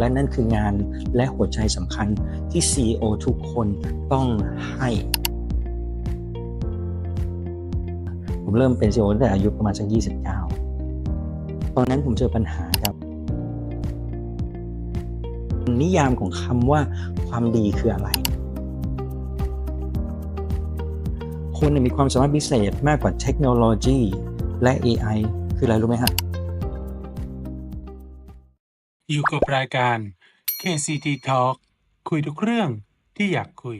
และนั่นคืองานและหัวใจสำคัญที่ CEO ทุกคนต้องให้ ผมเริ่มเป็น CEO ตั้งแต่อายุประมาณสัก29 ตอนนั้นผมเจอปัญหาครับ นิยามของคำว่าความดีคืออะไร คนมีความสามารถพิเศษมากกว่าเทคโนโลยีและ AI คืออะไรรู้ไหมฮะ อยู่กับรายการ KCT Talk คุยทุกเรื่องที่อยากคุย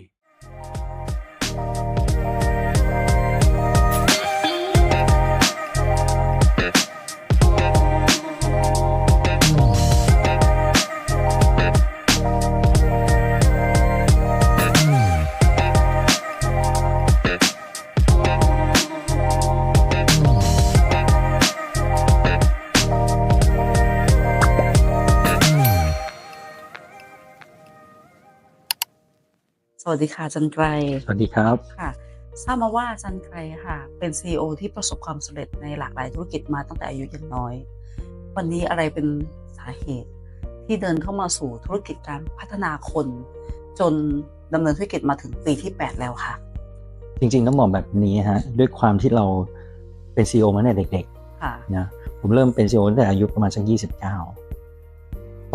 สวัสดีค่ะอาจันไกร สวัสดีครับค่ะทราบมาว่าอาจันไกรค่ะ เป็น CEO ที่ประสบความสำเร็จในหลากหลายธุรกิจมาตั้งแต่อายุยังน้อย วันนี้อะไรเป็นสาเหตุ ที่เดินเข้ามาสู่ธุรกิจการพัฒนาคน จนดำเนินธุรกิจมาถึงปีที่ 8 แล้วค่ะ จริงๆต้องบอกแบบนี้ฮะด้วยความที่เราเป็น CEO มาตั้งแต่เด็กค่ะ ๆนะผมเริ่มเป็น CEO ตั้งแต่อายุประมาณสัก29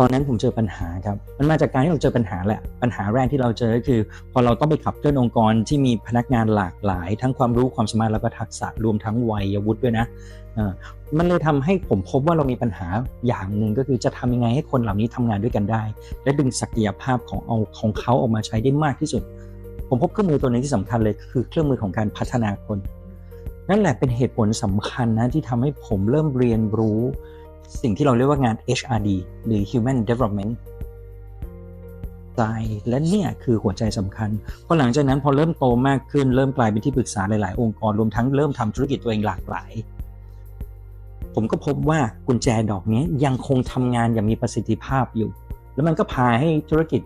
ตอนนั้นผมเจอปัญหาครับ มันมาจากการที่เราเจอปัญหาแหละ ปัญหาแรกที่เราเจอก็คือ พอเราต้องไปขับเคลื่อนองค์กรที่มีพนักงานหลากหลาย ทั้งความรู้ความสามารถแล้วก็ทักษะรวมทั้งวัยวุฒิด้วยนะมันเลยทำให้ผมพบว่าเรามีปัญหาอย่างหนึ่งก็คือจะทำยังไงให้คนเหล่านี้ทำงานด้วยกันได้ และดึงศักยภาพของเอาของเขาออกมาใช้ได้มากที่สุด ผมพบเครื่องมือตัวนึงที่สำคัญเลยคือเครื่องมือของการพัฒนาคน นั่นแหละเป็นเหตุผลสำคัญนะที่ทำให้ผมเริ่มเรียนรู้ สิ่งที่เราเรียกว่างาน HRD หรือ Human Development ใจและเนี่ยคือหัวใจสำคัญเพราะหลังจากนั้นพอเริ่มโตมากขึ้นเริ่มกลายเป็นที่ปรึกษาหลาย ๆ องค์กรรวมทั้งเริ่มทำธุรกิจตัวเองหลากหลาย ผมก็พบว่ากุญแจดอกนี้ยังคงทำงานอย่างมีประสิทธิภาพอยู่ แล้วมันก็พาให้ธุรกิจ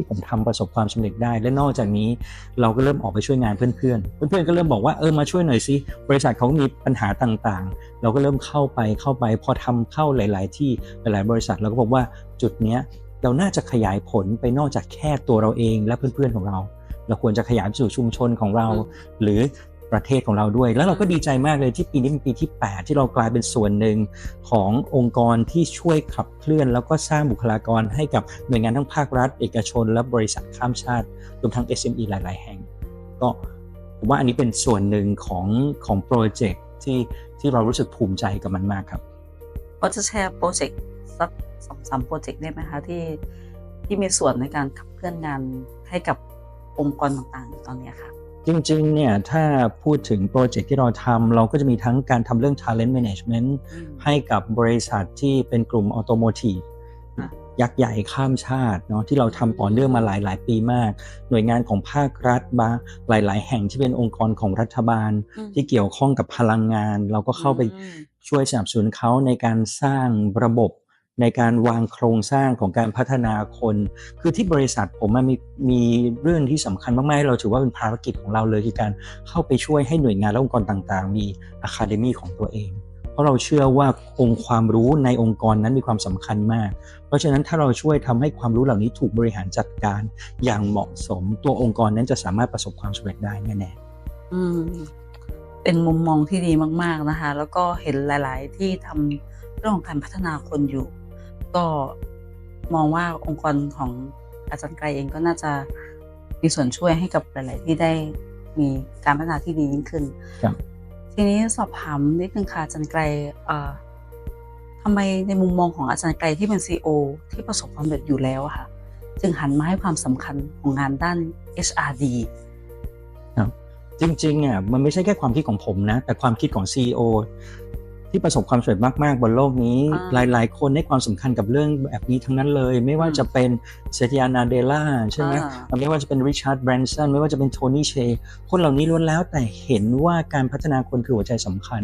ที่ผมทำประสบความสำเร็จได้ และนอกจากนี้เราก็เริ่มออกไปช่วยงานเพื่อนๆเพื่อนๆก็เริ่มบอกว่าเออมาช่วยหน่อยสิบริษัทเขามีปัญหาต่างๆ เราก็เริ่มเข้าไปเข้าไปพอทำเข้าหลาย ๆ ที่หลาย ๆ บริษัทเราก็พบว่าจุดเนี้ยเราน่าจะขยายผลไปนอกจากแค่ตัวเราเองและเพื่อนๆของเรา เราควรจะขยายไปสู่ชุมชนของเรา หรือ ประเทศของเราด้วย แล้วเราก็ดีใจมากเลยที่ปีนี้เป็นปีที่ 8 ที่เรากลายเป็นส่วนหนึ่งขององค์กรที่ช่วยขับเคลื่อน แล้วก็สร้างบุคลากรให้กับหน่วยงานทั้งภาครัฐ เอกชน และบริษัทข้ามชาติรวมทั้ง SME หลาย ๆ แห่ง ก็ผมว่าอันนี้เป็นส่วนหนึ่งของของโปรเจกต์ที่ที่เรารู้สึกภูมิใจกับมันมากครับก็จะแชร์โปรเจกต์สักสองสามโปรเจกต์ได้ไหมคะที่ที่มีส่วนในการขับเคลื่อนงานให้กับองค์กรต่างๆ ตอนนี้ค่ะ จริงๆ เนี่ย ถ้าพูดถึงโปรเจกต์ที่เราทำ เราก็จะมีทั้งการทำเรื่อง talent management ให้กับบริษัทที่เป็นกลุ่มออโตโมทีฟอะยักษ์ใหญ่ข้ามชาติเนาะที่เราทำต่อเนื่องมาหลายหลายๆปีมาก หน่วยงานของภาครัฐบางหลาย ๆ แห่งที่เป็นองค์กรของรัฐบาลอืมที่เกี่ยวข้องกับพลังงาน เราก็เข้าไปอืมช่วยสนับสนุนเขาในการสร้างระบบ ในการวางโครงสร้างของการพัฒนาคน คือที่บริษัทผมมันมีมีเรื่องที่สำคัญมากๆเราถือว่าเป็นภารกิจของเราเลยคือการเข้าไปช่วยให้หน่วยงานและองค์กรต่างๆ มีอะคาเดมีของตัวเอง เพราะเราเชื่อว่าองค์ความรู้ในองค์กรนั้นมีความสำคัญมาก เพราะฉะนั้นถ้าเราช่วยทำให้ความรู้เหล่านี้ถูกบริหารจัดการอย่างเหมาะสม ตัวองค์กรนั้นจะสามารถประสบความสำเร็จได้แน่ๆอืมเป็นมุมมองที่ดีมาก ๆนะคะ แล้วก็เห็นหลาย ๆ ที่ทำเรื่องของการพัฒนาคนอยู่ ก็มองว่าองค์กรของอาจารย์ไกรเองก็น่าจะมีส่วนช่วยให้กับหลาย ๆ ที่ได้มีการพัฒนาที่ดียิ่งขึ้นครับทีนี้สอบถามนิดนึงค่ะอาจารย์ไกรเอ่อทำไมในมุมมองของอาจารย์ไกรที่เป็นซีอที่ประสบความสำเร็จอยู่แล้วอะค่ะ จึงหันมาให้ความสำคัญของงานด้าน HRD จริงๆอะมันไม่ใช่แค่ความคิดของผมนะ แต่ความคิดของ CEO ที่ประสบความสำเร็จมาก ๆ บนโลกนี้อ่าหลาย ๆ คนให้ความสำคัญกับเรื่องแบบนี้ทั้งนั้นเลย ไม่ว่าอืมจะเป็นเซติยานาเดล่าใช่ไหมอ่าไม่ว่าจะเป็นริชาร์ดแบรนสันไม่ว่าจะเป็นโทนี่เชคนเหล่านี้ล้วนแล้วแต่เห็นว่าการพัฒนาคนคือหัวใจสำคัญ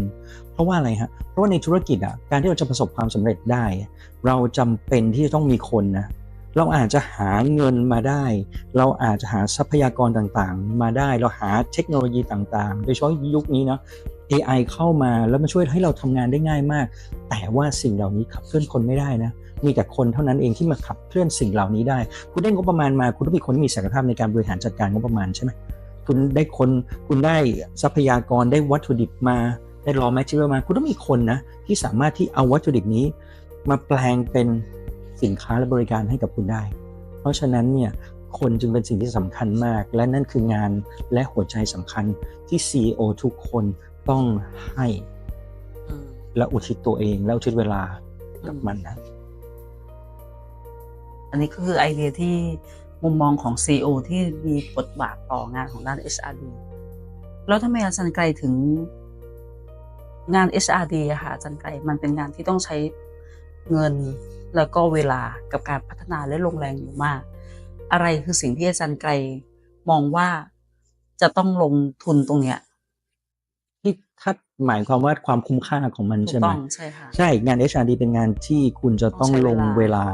เพราะว่าอะไรฮะเพราะว่าในธุรกิจอะการที่เราจะประสบความสำเร็จได้ เราจำเป็นที่จะต้องมีคนนะ เราอาจจะหาเงินมาได้ เราอาจจะหาทรัพยากรต่างๆ มาได้ เราหาเทคโนโลยีต่างๆ โดยเฉพาะยุคนี้เนาะ AI เข้ามาแล้วมาช่วยให้เราทำงานได้ง่ายมาก แต่ว่าสิ่งเหล่านี้ขับเคลื่อนคนไม่ได้นะ มีแต่คนเท่านั้นเองที่มาขับเคลื่อนสิ่งเหล่านี้ได้ คุณได้งบประมาณมา คุณต้องมีคนที่มีศักยภาพในการบริหารจัดการงบประมาณใช่ไหมคุณได้คน คุณได้ทรัพยากร ได้วัตถุดิบมา ได้รอแมทเทอเรียลมา คุณต้องมีคนนะที่สามารถที่เอาวัตถุดิบนี้ มาแปลงเป็น สินค้าและบริการให้กับคุณได้ เพราะฉะนั้นเนี่ยคนจึงเป็นสิ่งที่สำคัญมาก และนั่นคืองานและหัวใจสำคัญที่ CEO ทุกคนต้องให้อืมและอุทิศตัวเองและอุทิศเวลากับอืมมันนะอันนี้ก็คือไอเดียที่มุมมองของ CEO ที่มีบทบาทต่องานของด้าน HRD แล้วทำไมอาจารย์ไกลถึงงาน HRD อะค่ะอาจารย์ไกลมันเป็นงานที่ต้องใช้เงิน แล้วก็เวลากับการพัฒนาและลงแรงอยู่มาก อะไรคือสิ่งที่อาจารย์ไกลมองว่าจะต้องลงทุนตรงเนี้ยที่ถ้าหมายความว่าความคุ้มค่าของมันถูใช่กไหมต้องใช่ค่ะใช่งาน HRD เป็นงานที่คุณจะต้องต้องใช้ลงเวเวลา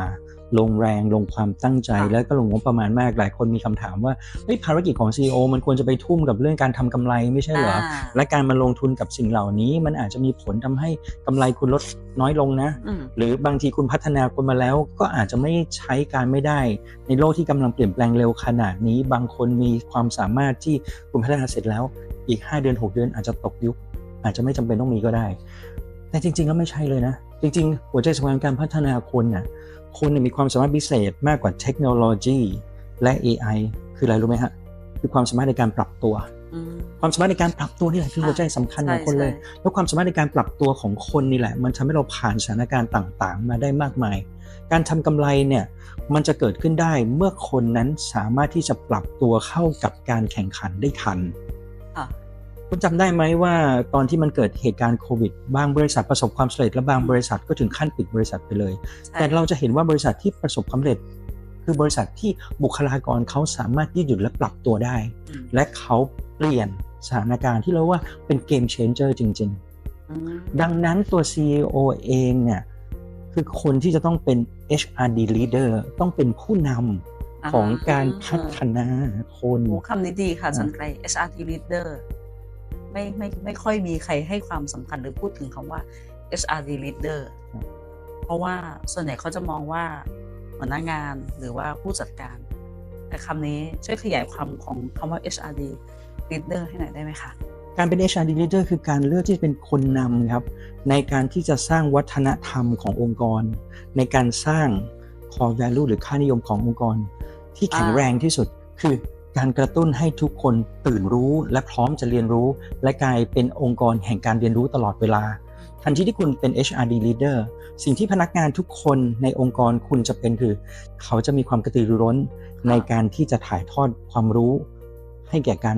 ลาลงแรงลงความตั้งใจค่ะแล้วก็ลงงบประมาณมากหลายคนมีคำถามว่าเฮ้ยภารกิจของ CEO มันควรจะไปทุ่มกับเรื่องการทำกำไรไม่ใช่เหรอาและการมาลงทุนกับสิ่งเหล่านี้ มันอาจจะมีผลทำให้กำไรคุณลดน้อยลงนะอืมหรือบางทีคุณพัฒนาคนมาแล้ว ก็อาจจะไม่ใช้การไม่ได้ ในโลกที่กำลังเปลี่ยนแปลงเร็วขนาดนี้ บางคนมีความสามารถที่คุณพัฒนาเสร็จแล้ว อีก 5 เดือน 6 เดือนอาจจะตกยุค อาจจะไม่จำเป็นต้องมีก็ได้ แต่จริง ๆ แล้วไม่ใช่เลยนะ จริง ๆ หัวใจสำคัญการพัฒนาคนน่ะ คนเนี่ยมีความสามารถพิเศษมากกว่าเทคโนโลยีและ AI คืออะไรรู้ไหมฮะ คือความสามารถในการปรับตัวอืมความสามารถในการปรับตัวนี่แหละคือหัวใจสำคัญของคนเลยใช่แล้วความสามารถในการปรับตัวของคนนี่แหละ มันทำให้เราผ่านสถานการณ์ต่างๆ มาได้มากมาย การทำกำไรเนี่ยมันจะเกิดขึ้นได้เมื่อคนนั้นสามารถที่จะปรับตัวเข้ากับการแข่งขันได้ทัน ค่ะคุณจำได้ไหมว่าตอนที่มันเกิดเหตุการณ์โควิดบางบริษัทประสบความสำเร็จและบางบริษัทก็ถึงขั้นปิดบริษัทไปเลยใช่แต่เราจะเห็นว่าบริษัทที่ประสบความสำเร็จ คือบริษัทที่บุคลากรเขาสามารถยืดหยุ่นและปรับตัวได้อืมและเขาเปลี่ยนสถานการณ์ที่เราว่าเป็นเกมเชนเจอร์จริงอืมๆดังนั้นตัว CEO เองเนี่ยคือคนที่จะต้องเป็น HRD leader ต้องเป็นผู้นำของการพัฒนาคนโอ้คำนี้ดีค่ะอาจันไกล SRT leader ไม่ไม่ไม่ค่อยมีใครให้ความสำคัญหรือพูดถึงคำว่า SRT leader ครับเพราะว่าส่วนใหญ่เขาจะมองว่าหัวหน้างานหรือว่าผู้จัดการ แต่คำนี้ช่วยขยายความของคำว่า HRD leader ให้หน่อยได้ไหมคะ การเป็น HRD leader คือการเลือกที่จะเป็นคนนำครับ ในการที่จะสร้างวัฒนธรรมขององค์กร ในการสร้าง core value หรือค่านิยมขององค์กร ที่แข็งอ่าแรงที่สุดคือ การกระตุ้นให้ทุกคนตื่นรู้และพร้อมจะเรียนรู้ และกลายเป็นองค์กรแห่งการเรียนรู้ตลอดเวลา ทันทีที่คุณเป็น HRD leader สิ่งที่พนักงานทุกคนในองค์กรคุณจะเป็นคือ เขาจะมีความกระตือรือร้น ในการที่จะถ่ายทอดความรู้ ให้แก่กัน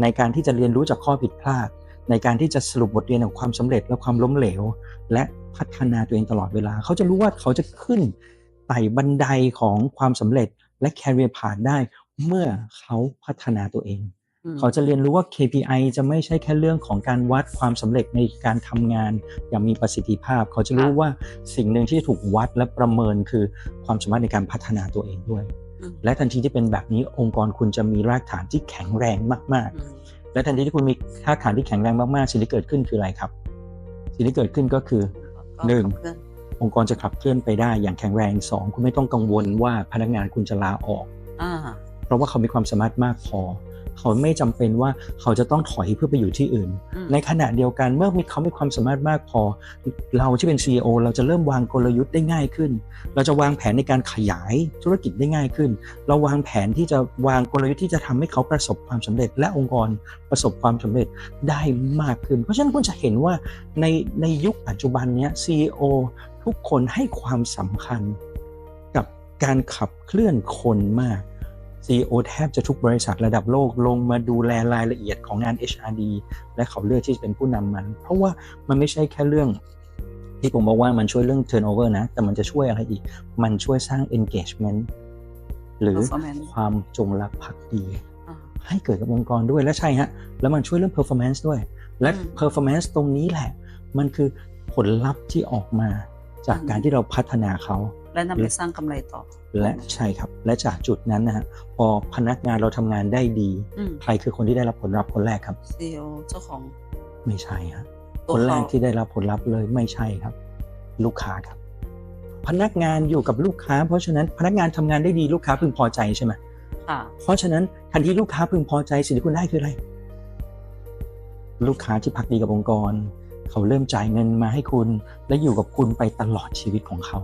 ในการที่จะเรียนรู้จากข้อผิดพลาด ในการที่จะสรุปบทเรียนของความสำเร็จและความล้มเหลว และพัฒนาตัวเองตลอดเวลา เขาจะรู้ว่าเขาจะขึ้นไต่บันไดของความสำเร็จและ career path ได้ เมื่อเขาพัฒนาตัวเองอืมเขาจะเรียนรู้ว่า KPI จะไม่ใช่แค่เรื่องของการวัดความสำเร็จในการทำงานอย่างมีประสิทธิภาพ เขาจะรู้ว่าสิ่งหนึ่งที่ถูกวัดและประเมินคือความสามารถในการพัฒนาตัวเองด้วยอืมและทันทีที่เป็นแบบนี้องค์กรคุณจะมีรากฐานที่แข็งแรงมากอืมๆและทันทีที่คุณมีรากฐานที่แข็งแรงมากๆสิ่งที่เกิดขึ้นคืออะไรครับ สิ่งที่เกิดขึ้นก็คือก็หนึ่งเพื่อนองค์กรจะขับเคลื่อนไปได้อย่างแข็งแรงสองคุณไม่ต้องกังวลว่าพนักงานคุณจะลาออกอ่า เพราะว่าเขามีความสามารถมากพอ เขาไม่จำเป็นว่าเขาจะต้องถอยเพื่อไปอยู่ที่อื่นอืมในขณะเดียวกันเมื่อมีเขามีความสามารถมากพอ เราที่เป็น CEO เราจะเริ่มวางกลยุทธ์ได้ง่ายขึ้น เราจะวางแผนในการขยายธุรกิจได้ง่ายขึ้น เราวางแผนที่จะวางกลยุทธ์ที่จะทำให้เขาประสบความสำเร็จ และองค์กรประสบความสำเร็จได้มากขึ้น เพราะฉะนั้นคุณจะเห็นว่าในในยุคปัจจุบันเนี้ย CEO ทุกคนให้ความสำคัญกับการขับเคลื่อนคนมาก CEO แทบจะทุกบริษัทระดับโลกลงมาดูแลรายละเอียดของงาน HRD และเขาเลือกที่จะเป็นผู้นำมัน เพราะว่ามันไม่ใช่แค่เรื่องที่ผมบอกว่ามันช่วยเรื่อง turnover นะ แต่มันจะช่วยอะไรอีก มันช่วยสร้าง engagement หรือ Performance ความจงรักภักดีอ่าให้เกิดกับองค์กรด้วยและใช่ฮะ แล้วมันช่วยเรื่อง performance ด้วย และอืม performance ตรงนี้แหละ มันคือผลลัพธ์ที่ออกมาจากอืมการที่เราพัฒนาเขา และนำไปสร้างกำไรต่อ และใช่ครับ และจากจุดนั้นนะฮะพอพนักงานเราทำงานได้ดีอืมใครคือคนที่ได้รับผลลัพธ์คนแรกครับ CEO เจ้าของไม่ใช่ฮะตัวคนแรกเขาที่ได้รับผลลัพธ์เลยไม่ใช่ครับ ลูกค้าครับอพนักงานอยู่กับลูกค้า เพราะฉะนั้นพนักงานทำงานได้ดีลูกค้าพึงพอใจใช่ไหมค่ะเพราะฉะนั้นทันทีลูกค้าพึงพอใจสิ่งที่คุณได้คืออะไร ลูกค้าที่พักดีกับองค์กร เขาเริ่มจ่ายเงินมาให้คุณ และอยู่กับคุณไปตลอดชีวิตของเขา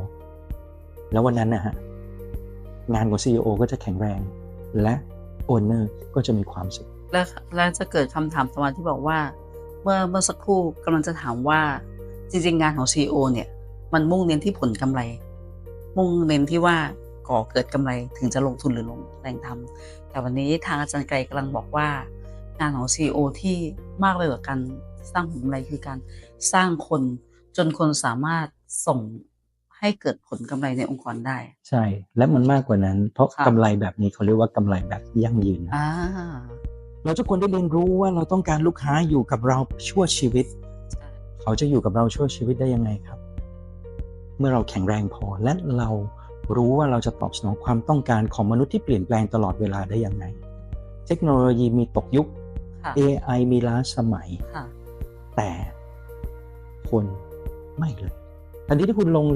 แล้ววันนั้นนะฮะงานของ CEO ก็จะแข็งแรง และโอนเนอร์ก็จะมีความสุขแล้วแล้วจะเกิดคำถามสมาที่บอกว่า เมื่อเมื่อสักครู่กำลังจะถามว่าจริงๆ งานของ CEO เนี่ย มันมุ่งเน้นที่ผลกำไร มุ่งเน้นที่ว่าก่อเกิดกำไรถึงจะลงทุนหรือลงแรงทำแต่วันนี้ทางอาจารย์ไกรกำลังบอกว่า งานของ CEO ที่มากไปกว่าการสร้างผลกำไรคือการสร้างคนจนคนสามารถส่ง ให้เกิดผลกำไรในองค์กรได้ ใช่ และมันมากกว่านั้น เพราะค่ะกำไรแบบนี้เขาเรียกว่ากำไรแบบยั่งยืนนะอ่าเราทุกคนได้เรียนรู้ว่าเราต้องการลูกค้าอยู่กับเราชั่วชีวิตใช่เขาจะอยู่กับเราชั่วชีวิตได้ยังไงครับ เมื่อเราแข็งแรงพอและเรารู้ว่าเราจะตอบสนองความต้องการของมนุษย์ที่เปลี่ยนแปลงตลอดเวลาได้ยังไง เทคโนโลยีมีตกยุคค่ะ AI มีล้าสมัยค่ะแต่คนไม่เลยทันทีที่คุณลง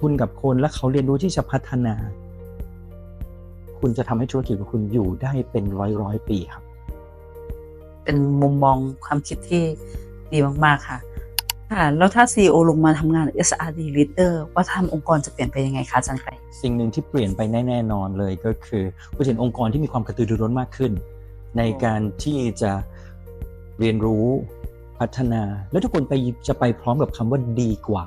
ทุนกับคนและเขาเรียนรู้ที่จะพัฒนา คุณจะทำให้ธุรกิจของคุณอยู่ได้เป็นร้อยร้อยๆปีครับ เป็นมุมมองความคิดที่ดีมาก ๆ ค่ะ ค่ะ แล้วถ้า CEO ลงมาทำงาน SRD Leader ว่าทำองค์กรจะเปลี่ยนไปยังไงคะอาจารย์ไกรสิ่งหนึ่งที่เปลี่ยนไปแน่ๆนอนเลยก็คือคุณเห็นองค์กรที่มีความกระตือรือร้นมากขึ้น ในการที่จะเรียนรู้พัฒนา แล้วทุกคนไปจะไปพร้อมกับคำว่าดีกว่า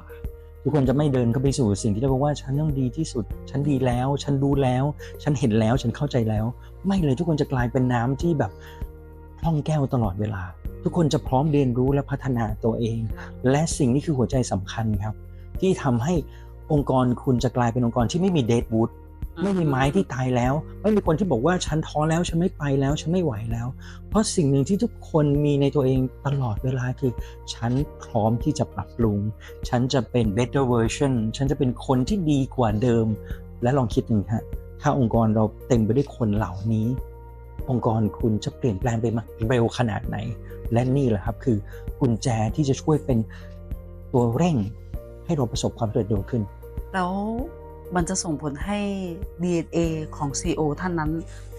ทุกคนจะไม่เดินเข้าไปสู่สิ่งที่เรียกว่าฉันต้องดีที่สุด ฉันดีแล้ว ฉันรู้แล้ว ฉันเห็นแล้ว ฉันเข้าใจแล้ว ไม่เลยทุกคนจะกลายเป็นน้ำที่แบบพร่องแก้วตลอดเวลา ทุกคนจะพร้อมเรียนรู้และพัฒนาตัวเอง และสิ่งนี้คือหัวใจสำคัญครับ ที่ทำให้องค์กรคุณจะกลายเป็นองค์กรที่ไม่มีเดดวูด ไม่มีไม้ที่ตายแล้ว ไม่มีคนที่บอกว่าฉันท้อแล้วฉันไม่ไปแล้วฉันไม่ไหวแล้ว เพราะสิ่งหนึ่งที่ทุกคนมีในตัวเองตลอดเวลาคือ ฉันพร้อมที่จะปรับปรุง ฉันจะเป็น better version ฉันจะเป็นคนที่ดีกว่าเดิม และลองคิดดูฮะถ้าองค์กรเราเต็มไปด้วยคนเหล่านี้ องค์กรคุณจะเปลี่ยนแปลงไปมากเร็วขนาดไหน และนี่แหละครับคือกุญแจที่จะช่วยเป็นตัวเร่งให้เราประสบความสำเร็จเร็วขึ้นแล้ว มันจะส่งผลให้ DNA ของ CEO ท่านนั้น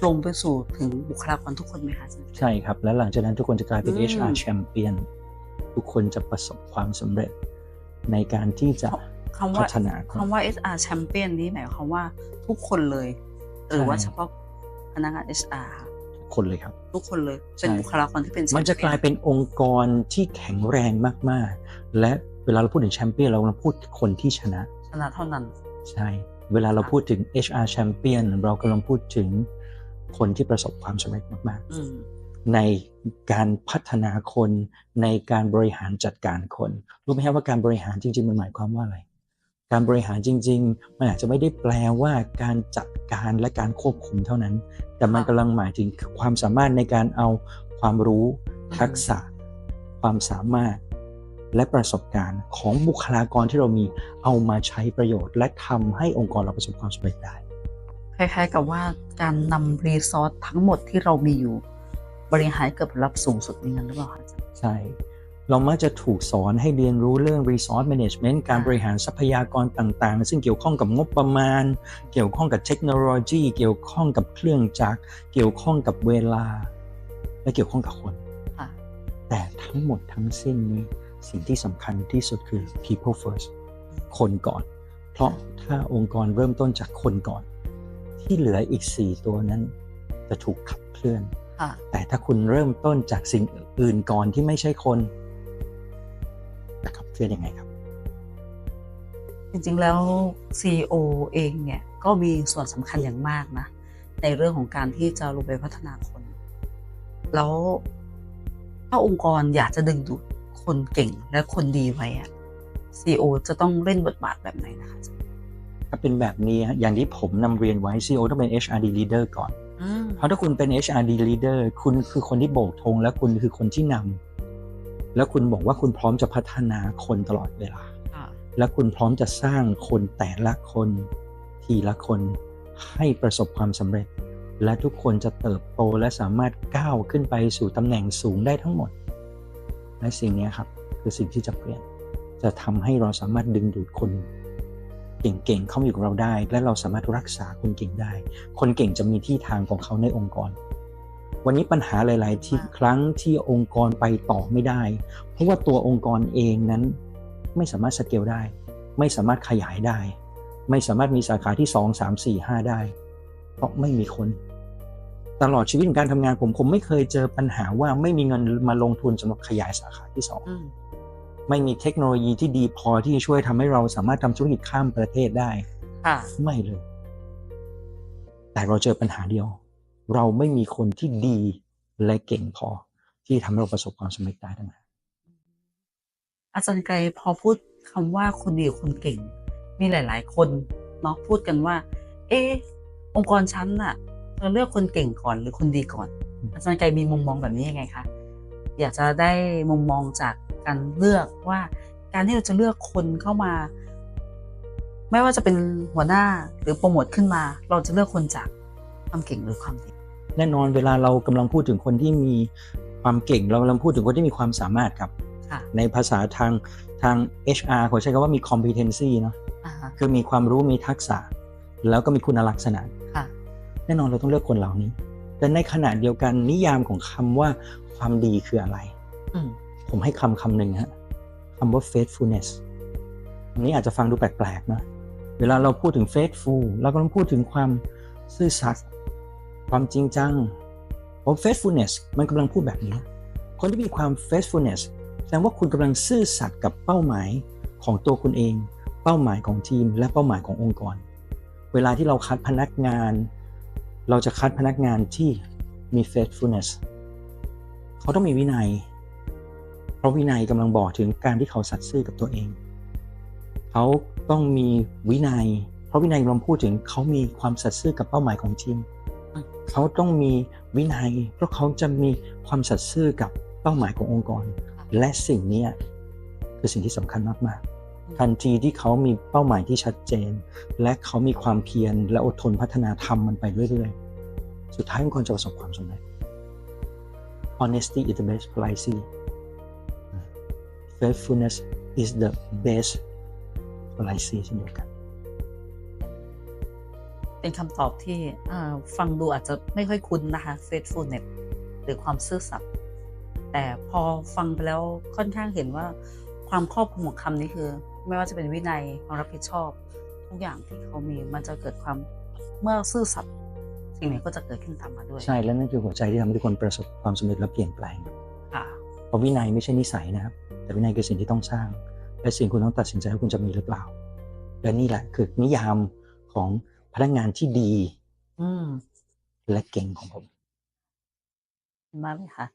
ลงไปสู่ถึงบุคลากรทุกคนไหมคะอาจารย์ใช่ครับ และหลังจากนั้นทุกคนจะกลายเป็นอืม HR Champion ทุกคนจะประสบความสำเร็จในการที่จะคำพัว่าฒนาคนคำว่า HR Champion นี้หมายความว่าทุกคนเลย หรือว่าใช่เฉพาะพนักงาน HR ค่ะทุกคนเลยครับ ทุกคนเลยเป็นใช่บุคลากรที่เป็นมันจะกลายเป็นองค์กรที่แข็งแรงมากๆ และเวลาเราพูดถึงแชมเปี้ยนเรากำลังพูดถึงคนที่ชนะชนะเท่านั้น ใช่ เวลาเราพูดถึง HR Champion เรากำลังพูดถึงคนที่ประสบความสำเร็จมากอืมๆในการพัฒนาคนในการบริหารจัดการคน รู้ไหมครับว่าการบริหารจริง ๆ มันหมายความว่าอะไร การบริหารจริง ๆ มันอาจจะไม่ได้แปลว่าการจัดการและการควบคุมเท่านั้น แต่มันค่ะกำลังหมายถึงความสามารถในการเอาความรู้ ทักษะ ความสามารถ และประสบการณ์ของบุคลากรที่เรามีเอามาใช้ประโยชน์ และทำให้องค์กรเราประสบความสำเร็จได้ คล้ายๆ กับว่าการนำรีซอสทั้งหมดที่เรามีอยู่ บริหารเกิดผลลัพธ์สูงสุดนี้นั้นหรือเปล่าคะอาจารย์ใช่เรามักจะถูกสอนให้เรียนรู้เรื่อง resource management การบริหารทรัพยากรต่างๆ ซึ่งเกี่ยวข้องกับงบประมาณ เกี่ยวข้องกับเทคโนโลยี เกี่ยวข้องกับเครื่องจักร เกี่ยวข้องกับเวลา และเกี่ยวข้องกับคนค่ะแต่ทั้งหมดทั้งสิ้นนี้ สิ่งที่สำคัญที่สุดคือ people first คนก่อน เพราะถ้าองค์กรเริ่มต้นจากคนก่อน ที่เหลืออีก 4 ตัวนั้นจะถูกขับเคลื่อนค่ะแต่ถ้าคุณเริ่มต้นจากสิ่งอื่นก่อนที่ไม่ใช่คนจะขับเคลื่อนยังไงครับ จริงๆแล้ว CEO เองเนี่ยก็มีส่วนสำคัญอย่างมากนะ ในเรื่องของการที่จะลงไปพัฒนาคน แล้วถ้าองค์กรอยากจะดึงดูด คนเก่งและคนดีไว้อะ CEO จะต้องเล่นบทบาทแบบไหนนะคะอาจารย์ถ้าเป็นแบบนี้ฮะอย่างที่ผมนำเรียนไว้ CEO ต้องเป็น HRD leader ก่อนอืมเพราะถ้าคุณเป็น HRD leader คุณคือคนที่โบกธงและคุณคือคนที่นำแล้วคุณบอกว่าคุณพร้อมจะพัฒนาคนตลอดเวลาค่ะและคุณพร้อมจะสร้างคนแต่ละคนทีละคนให้ประสบความสำเร็จ และทุกคนจะเติบโตและสามารถก้าวขึ้นไปสู่ตำแหน่งสูงได้ทั้งหมด และสิ่งนี้ครับคือสิ่งที่จะเปลี่ยน จะทำให้เราสามารถดึงดูดคนเก่งๆเข้ามาอยู่กับเราได้ และเราสามารถรักษาคนเก่งได้ คนเก่งจะมีที่ทางของเขาในองค์กร วันนี้ปัญหาหลาย ๆ ที่ครั้งที่องค์กรไปต่อไม่ได้ เพราะว่าตัวองค์กรเองนั้นไม่สามารถสเกลได้ ไม่สามารถขยายได้ ไม่สามารถมีสาขาที่ 2 3 4 5 ได้ เพราะไม่มีคน ตลอดชีวิตของการทำงานผมผมไม่เคยเจอปัญหาว่าไม่มีเงินมาลงทุนสำหรับขยายสาขาที่สองอืมไม่มีเทคโนโลยีที่ดีพอที่จะช่วยทำให้เราสามารถทำธุรกิจข้ามประเทศได้ค่ะไม่เลย แต่เราเจอปัญหาเดียว เราไม่มีคนที่ดีและเก่งพอ ที่ทำให้เราประสบความสำเร็จได้ทั้งนั้นอาจารย์ไกรพอพูดคำว่าคนดีกับคนเก่ง มีหลาย ๆ คนเนาะพูดกันว่า เอะองค์กรชั้นน่ะ เราเลือกคนเก่งก่อนหรือคนดีก่อน อาจารย์ไกรมีมุมมองแบบนี้ยังไงคะอยากจะได้มุมมองจากการเลือกว่าการที่เราจะเลือกคนเข้ามา ไม่ว่าจะเป็นหัวหน้าหรือโปรโมทขึ้นมา เราจะเลือกคนจากความเก่งหรือความดีแน่นอนเวลาเรากำลังพูดถึงคนที่มีความเก่ง เรากำลังพูดถึงคนที่มีความสามารถครับค่ะในภาษาทางทาง HR เขาใช้คำว่ามี competency เนาะอ่าฮะคือมีความรู้มีทักษะ แล้วก็มีคุณลักษณะค่ะ แน่นอนเราต้องเลือกคนเหล่านี้ แต่ในขณะเดียวกันนิยามของคำว่าความดีคืออะไรอืมผมให้คำคำหนึ่งฮะคำว่า faithfulness อันนี้อาจจะฟังดูแปลกๆนะเวลาเราพูดถึง faithful เรากำลังพูดถึงความซื่อสัตย์ความจริงจังเพราะ faithfulness มันกำลังพูดแบบนี้ คนที่มีความ faithfulness แสดงว่าคุณกำลังซื่อสัตย์กับเป้าหมายของตัวคุณเอง เป้าหมายของทีม และเป้าหมายขององค์กร เวลาที่เราคัดพนักงาน เราจะคัดพนักงานที่มี faithfulness เขาต้องมีวินัย เพราะวินัยกำลังบอกถึงการที่เขาสัตย์ซื่อกับตัวเอง เขาต้องมีวินัย เพราะวินัยกำลังพูดถึงเขามีความสัตย์ซื่อกับเป้าหมายของทีม เขาต้องมีวินัย เพราะเขาจะมีความสัตย์ซื่อกับเป้าหมายขององค์กร และสิ่งนี้คือสิ่งที่สำคัญมาก ๆทันทีที่เขามีเป้าหมายที่ชัดเจน และเขามีความเพียรและอดทนพัฒนาทำมันไปเรื่อยๆ สุดท้ายองค์กรจะประสบความสำเร็จ honesty is the best policy faithfulness is the best policy เช่นเดียวกันเป็นคำตอบที่ฟังดูอาจจะไม่ค่อยคุ้นนะคะ faithfulness หรือความซื่อสัตย์แต่พอฟังไปแล้วค่อนข้างเห็นว่าความครอบคลุมของคำนี้คือ ไม่ว่าจะเป็นวินัยความรับผิดชอบ ทุกอย่างที่เขามีมันจะเกิดความเมื่อซื่อสัตย์ สิ่งไหนก็จะเกิดขึ้นตามมาด้วย ใช่และนั่นคือหัวใจที่ทำให้ทุกคนประสบความสำเร็จและเปลี่ยนแปลงค่ะเพราะวินัยไม่ใช่นิสัยนะครับ แต่วินัยคือสิ่งที่ต้องสร้าง และสิ่งคุณต้องตัดสินใจว่าคุณจะมีหรือเปล่า และนี่แหละคือนิยามของพนักงานที่ดี อืมและเก่งของผมมากเลยค่ะ